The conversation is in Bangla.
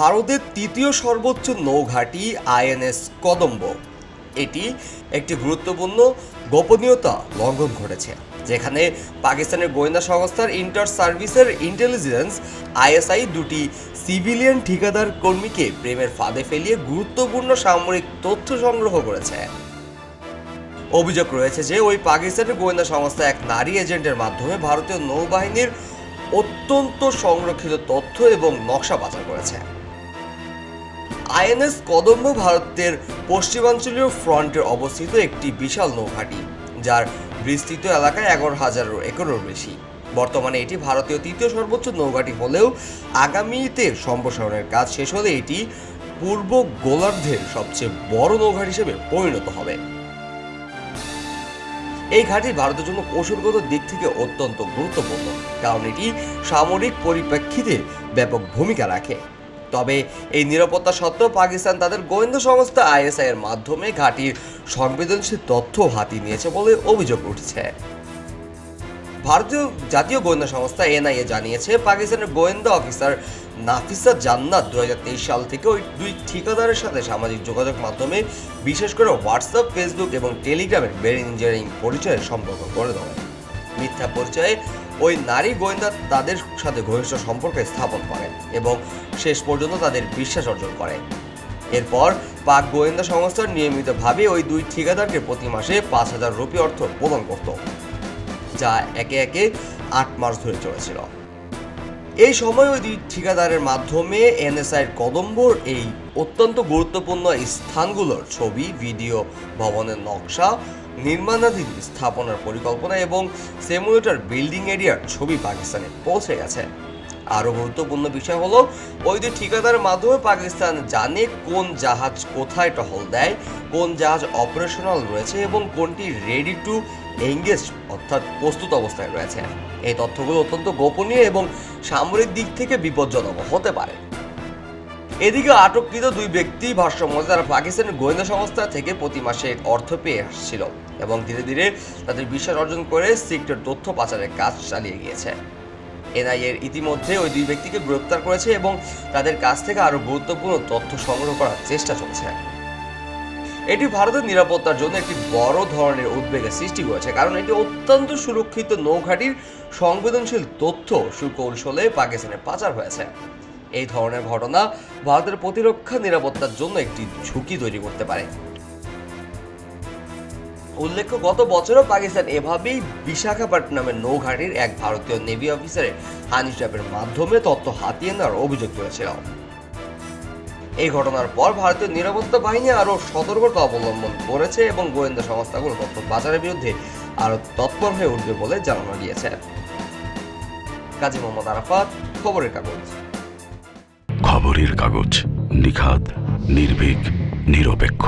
ভারতের তৃতীয় সর্বোচ্চ নৌঘাঁটি আইএনএস কদম্ব। এটি একটি গুরুত্বপূর্ণ গোপনীয়তা লঙ্ঘন ঘটেছে, যেখানে পাকিস্তানের গোয়েন্দা সংস্থার ইন্টার সার্ভিসের ইন্টেলিজেন্স আইএসআই দুটি সিভিলিয়ান ঠিকাদার কর্মীকে প্রেমের ফাঁদে ফেলিয়ে গুরুত্বপূর্ণ সামরিক তথ্য সংগ্রহ করেছে। অভিযোগ রয়েছে যে ওই পাকিস্তানের গোয়েন্দা সংস্থা এক নারী এজেন্টের মাধ্যমে ভারতীয় নৌবাহিনীর অত্যন্ত সংরক্ষিত তথ্য এবং নকশা পাচার করেছে। আইএনএস কদম্ব ভারতের পশ্চিমাঞ্চলীয় ফ্রন্টে অবস্থিত একটি বিশাল নৌঘাঁটি, যার বিস্তৃত এলাকায় এগারো হাজার একরের বেশি। বর্তমানে এটি ভারতীয় তৃতীয় সর্বোচ্চ নৌঘাঁটি হলেও আগামীতে সম্প্রসারণের কাজ শেষ হলে এটি পূর্ব গোলার্ধের সবচেয়ে বড় নৌঘাঁটি হিসেবে পরিণত হবে। এই ঘাঁটি ভারতের জন্য কৌশলগত দিক থেকে অত্যন্ত গুরুত্বপূর্ণ, কারণ এটি সামরিক পরিপ্রেক্ষিতে ব্যাপক ভূমিকা রাখে। তবে এই নিরাপত্তা সত্ত্বেও পাকিস্তান তাদের গোয়েন্দা সংস্থা আইএসআই এর মাধ্যমে ঘাঁটির সংবেদনশীল তথ্য হাতিয়ে নিয়েছে বলে অভিযোগ উঠছে। ভারতীয় জাতীয় গোয়েন্দা সংস্থা এনআইএ জানিয়েছে, পাকিস্তানের গোয়েন্দা অফিসার নাফিসা জান্নাত দুই হাজার তেইশ সাল থেকে ওই দুই ঠিকাদারের সাথে সামাজিক যোগাযোগ মাধ্যমে বিশেষ করে হোয়াটসঅ্যাপ, ফেসবুক এবং টেলিগ্রামের বেরিং ইঞ্জিনিয়ারিং পরিচয়ের সম্পর্ক করে দেওয়া মিথ্যা পরিচয়ে ওই নারী গোয়েন্দা তাদের সাথে ঘনিষ্ঠ সম্পর্ক স্থাপন করে এবং শেষ পর্যন্ত তাদের বিশ্বাস অর্জন করে। এরপর পাক গোয়েন্দা সংস্থা নিয়মিতভাবে ওই দুই ঠিকাদারকে প্রতি মাসে পাঁচ হাজার রুপি অর্থ প্রদান করত, যা একে একে আট মাস ধরে চলেছিল। এই সময় ওই ঠিকাদারের মাধ্যমে এনএসআইয়ের কদম্বর এই অত্যন্ত গুরুত্বপূর্ণ স্থানগুলোর ছবি, ভিডিও, ভবনের নকশা, নির্মাণাধীন স্থাপনার পরিকল্পনা এবং সেমুলেটর বিল্ডিং এরিয়ার ছবি পাকিস্তানে পৌঁছে গেছে। আরও গুরুত্বপূর্ণ বিষয় হলো, ওই দুই ঠিকাদারের মাধ্যমে পাকিস্তান জানে কোন জাহাজ কোথায় টহল দেয়, কোন জাহাজ অপারেশনাল রয়েছে এবং কোনটি রেডি টু এঙ্গেজ অর্থাৎ প্রস্তুত অবস্থায় রয়েছে। এই তথ্যগুলো অত্যন্ত গোপনীয় এবং সামরিক দিক থেকে বিপজ্জনক হতে পারে। এদিকে আটককৃত দুই ব্যক্তি ভাষ্যমতে তারা পাকিস্তানের গোয়েন্দা সংস্থা থেকে প্রতি মাসে অর্থ পেয়ে আসছিল এবং ধীরে ধীরে তাদের বিশ্বাস অর্জন করে সিক্রেট তথ্য পাচারের কাজ চালিয়ে গিয়েছে। এনআইএর ইতিমধ্যে ওই দুই ব্যক্তিকে গ্রেপ্তার করেছে এবং তাদের কাছ থেকে আরও গুরুত্বপূর্ণ তথ্য সংগ্রহ করার চেষ্টা চলছে। এটি ভারতের নিরাপত্তার জন্য একটি বড় ধরনের উদ্বেগের সৃষ্টি করেছে, কারণ এটি অত্যন্ত সুরক্ষিত নৌঘাটির সংবেদনশীল তথ্য সুকৌশলে পাকিস্তানে পাচার হয়েছে। এই ধরনের ঘটনা ভারতের প্রতিরক্ষা নিরাপত্তার জন্য একটি ঝুঁকি তৈরি করতে পারে। উল্লেখ্য, গত বছরও পাকিস্তান এভাবেই বিশাখাপট্টনমের নৌঘাটির এক ভারতীয় নেভি অফিসারের হানি ট্র্যাপের মাধ্যমে তথ্য হাতিয়ে নেওয়ার অভিযোগ তুলেছিল এই ঘটনার পর ভারতীয় নিরাপত্তা বাহিনী আরও সতর্কতা অবলম্বন করেছে এবং গোয়েন্দা সংস্থাগুলো তথ্য পাচারের বিরুদ্ধে আরও তৎপর হয়ে উঠবে বলে জানানো গিয়েছে। কাজী মোহাম্মদ আরাফাত, খবরের কাগজ। খবরের কাগজ, নিখাদ, নির্ভীক, নিরপেক্ষ।